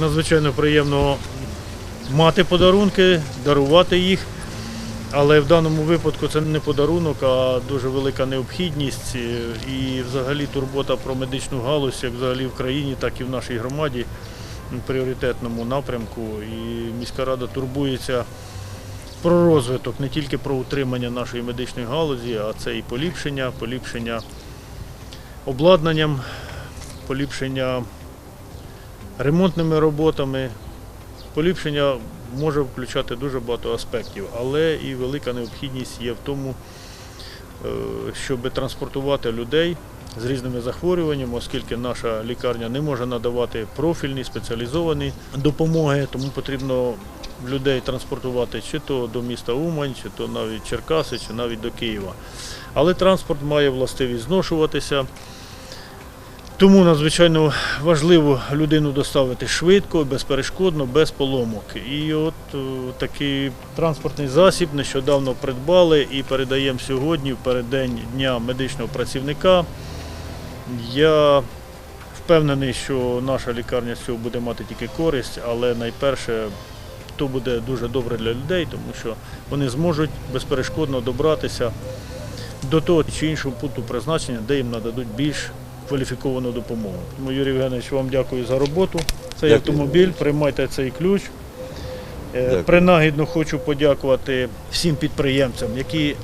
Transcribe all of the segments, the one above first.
Надзвичайно приємно мати подарунки, дарувати їх. Але в даному випадку це не подарунок, а дуже велика необхідність е, і взагалі турбота про медичну галузь, як взагалі в країні, так і в нашій громаді пріоритетному напрямку. І міська рада турбується про розвиток, не тільки про утримання нашої медичної галузі, а це і поліпшення, поліпшення обладнанням, поліпшення ремонтними роботами. Поліпшення може включати дуже багато аспектів, але і велика необхідність є в тому, е, щоб транспортувати людей з різними захворюваннями, оскільки наша лікарня не може надавати профільні, спеціалізовані допомоги, тому потрібно людей транспортувати чи то до міста Умань, чи то навіть Черкаси, чи навіть до Києва. Але транспорт має властивість зношуватися. Тому надзвичайно важливо людину доставити швидко, безперешкодно, без поломок. І от е, такий транспортний засіб нещодавно придбали і передаємо сьогодні, в переддень Дня медичного працівника. Я впевнений, що наша лікарня з цього буде мати тільки користь, але найперше то буде дуже добре для людей, тому що вони зможуть безперешкодно добратися до того чи іншого пункту призначення, де їм нададуть більш кваліфіковану допомогу. Тому, Юрій Євгенович, вам дякую за роботу. Цей Дякую. автомобіль, приймайте цей ключ. Е, Дякую. Принагідно хочу подякувати всім підприємцям, які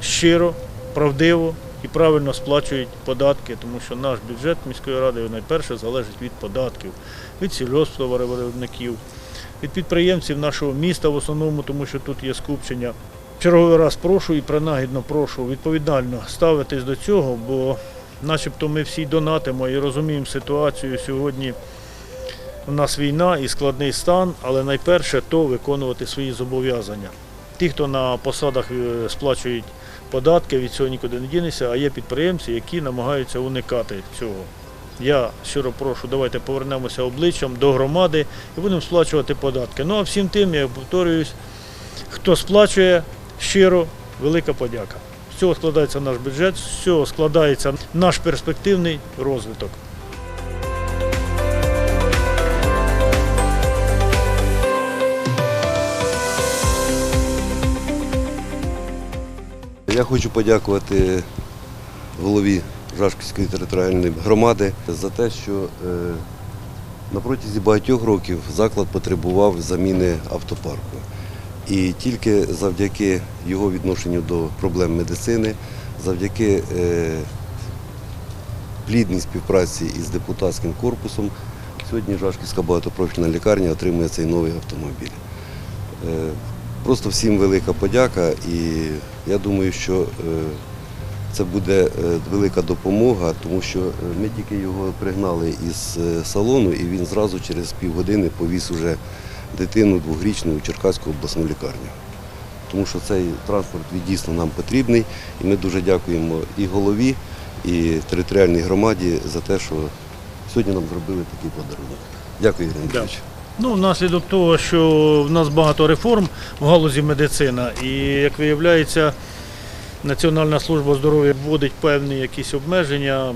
щиро, правдиво і правильно сплачують податки, тому що наш бюджет міської ради найперше залежить від податків, від сільгоспвиробників, від підприємців нашого міста в основному, тому що тут є скупчення. Черговий раз прошу і принагідно прошу відповідально ставитись до цього, бо начебто ми всі донатимо і розуміємо ситуацію сьогодні. У нас війна і складний стан, але найперше то виконувати свої зобов'язання. Ті, хто на посадах е, сплачують податки, від цього нікуди не дінеться, а є підприємці, які намагаються уникати цього. Я щиро прошу, давайте повернемося обличчям до громади і будемо сплачувати податки. Ну а всім тим, я повторююсь, хто сплачує щиро, велика подяка. З цього складається наш бюджет, з цього складається наш перспективний розвиток. Я хочу подякувати голові Жашківської територіальної громади за те, що е, на протязі багатьох років заклад потребував заміни автопарку. І тільки завдяки його відношенню до проблем медицини, завдяки е, плідній співпраці із депутатським корпусом, сьогодні Жашківська багатопрофільна лікарня отримує цей новий автомобіль. Е, Просто всім велика подяка і я думаю, що е, це буде велика допомога, тому що ми тільки його пригнали із салону і він зразу через півгодини повіз уже дитину двохрічну у Черкаську обласну лікарню. Тому що цей транспорт дійсно нам потрібний і ми дуже дякуємо і голові, і територіальній громаді за те, що сьогодні нам зробили такий подарунок. Дякую, Ірина Да. Ну, внаслідок того, що в нас багато реформ в галузі медицина, і як виявляється, Національна служба здоров'я вводить певні якісь обмеження.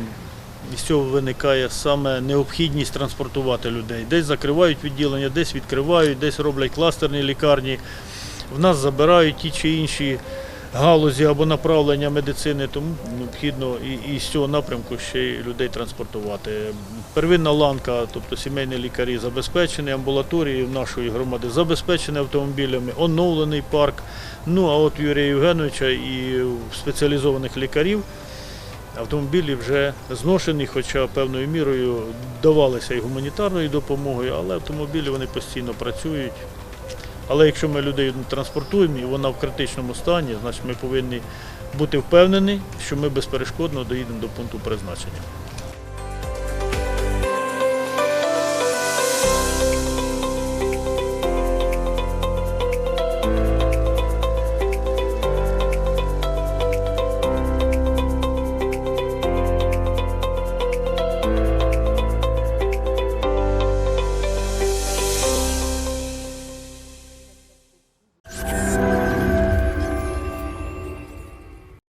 І з цього виникає саме необхідність транспортувати людей. Десь закривають відділення, десь відкривають, десь роблять кластерні лікарні. В нас забирають ті чи інші галузі або направлення медицини, тому необхідно і, і з цього напрямку ще й людей транспортувати. Первинна ланка, тобто сімейні лікарі забезпечені, амбулаторії нашої громади забезпечені автомобілями, оновлений парк. Ну а от Юрія Євгеновича і спеціалізованих лікарів автомобілі вже зношені, хоча певною мірою давалися і гуманітарною допомогою, але автомобілі вони постійно працюють. Але якщо ми людей транспортуємо і вона в критичному стані, значить ми повинні бути впевнені, що ми безперешкодно доїдемо до пункту призначення.